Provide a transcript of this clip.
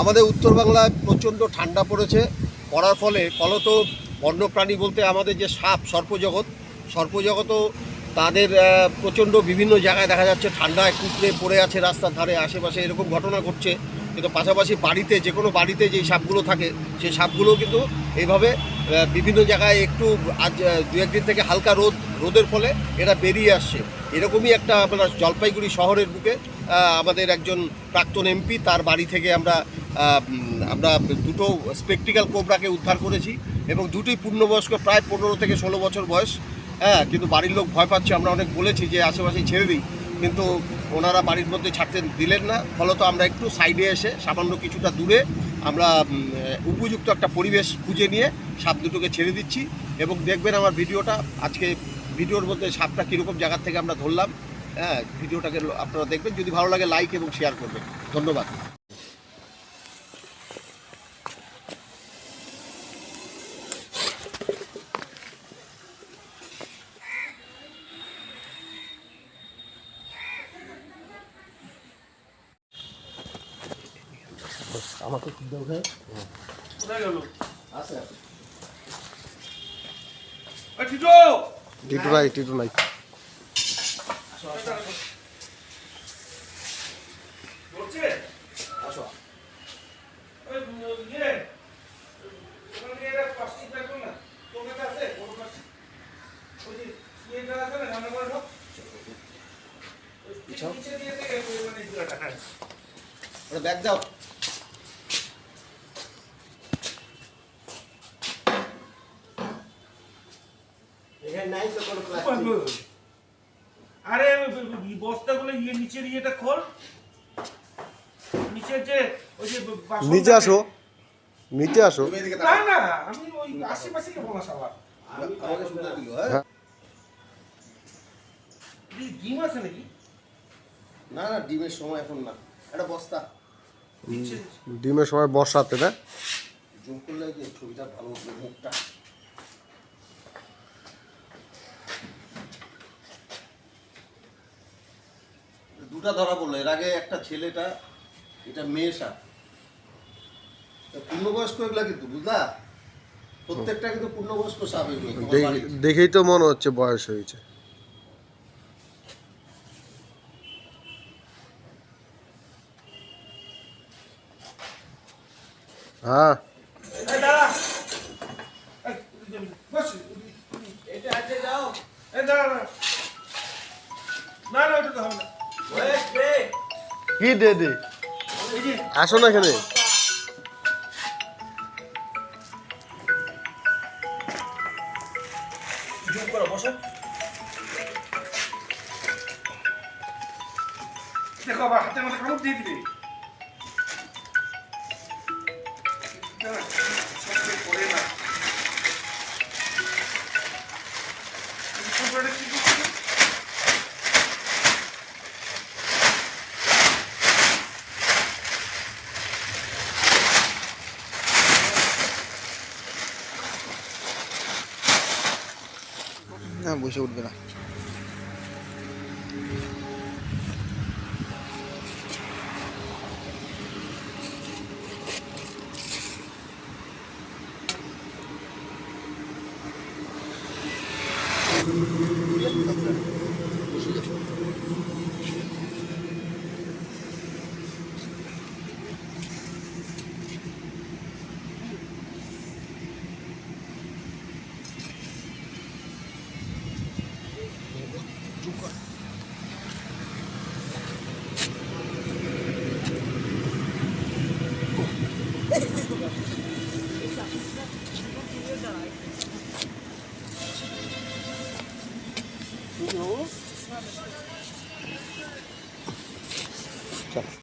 আমাদের উত্তর বাংলায় প্রচণ্ড ঠান্ডা পড়েছে। পড়ার ফলে ফলত বন্যপ্রাণী বলতে আমাদের যে সাপ, সর্পজগৎ সর্পজগতও তাদের প্রচণ্ড বিভিন্ন জায়গায় দেখা যাচ্ছে ঠান্ডায় কুকড়ে পড়ে আছে রাস্তার ধারে, আশেপাশে এরকম ঘটনা ঘটছে। কিন্তু পাশাপাশি বাড়িতে, যে কোনো বাড়িতে যেই সাপগুলো থাকে, সেই সাপগুলো কিন্তু এইভাবে বিভিন্ন জায়গায় একটু আজ দু একদিন থেকে হালকা রোদ, রোদের ফলে এরা বেরিয়ে আসছে। এরকমই একটা আপনার জলপাইগুড়ি শহরের বুকে আমাদের একজন প্রাক্তন এমপি, তার বাড়ি থেকে আমরা আমরা দুটো স্পেকটিক্যাল কোবরাকে উদ্ধার করেছি এবং দুটোই পূর্ণবয়স্ক, প্রায় পনেরো থেকে ষোলো বছর বয়স। হ্যাঁ কিন্তু বাড়ির লোক ভয় পাচ্ছে, আমরা অনেক বলেছি যে আশেপাশে ছেড়ে দিই। কিন্তু ওনারা বাড়ির মধ্যে ছাড়তে দিলেন না, ফলত আমরা একটু সাইডে এসে সামান্য কিছুটা দূরে আমরা উপযুক্ত একটা পরিবেশ খুঁজে নিয়ে সাপ দুটোকে ছেড়ে দিচ্ছি। এবং দেখবেন আমার ভিডিওটা, আজকে ভিডিওর মধ্যে সাপটা কীরকম জায়গার থেকে আমরা ধরলাম। হ্যাঁ ভিডিওটাকে আপনারা দেখবেন। যদি ভালো লাগে লাইক এবং শেয়ার করবেন। ধন্যবাদ। আমাকে খুব দেওয়া কোথায় গেল? আছে টিটো! টিটু নাই টিটু নাই আসো ব্যাগ দাও। এখানে নাই তো কোনো আরে বস্তাগুলো ইয়ে নিচের ইয়েটা খোল। নিচের যে ওই যে নিচে আসো। নিচে আসো। না না আমি ওই আশেপাশে বলা দিল হ্যাঁ। ডিম আছে নাকি? না না ডিমের সময় এখন না। একটা বস্তা। ডিমের সময় বর্ষাতে না? জুম করলে যে ছবিটা ভালো মুখটা? দুটা ধরা পড়ল। এর আগে একটা ছেলেটা এটা মেয়ে সাপ। পূর্ণবয়স্ক এগুলা কিন্তু বুঝলা? প্রত্যেকটা কিন্তু পূর্ণবয়স্ক সাপ এগুলো। দেখেই তো মনে হচ্ছে বয়স হয়েছে। হ্যাঁ। না না ওটা তো হবে না। কি দে দে? আসো না এখানে। দেখো আবার কামড় দিয়ে দিবে। বসে উঠবে না। চল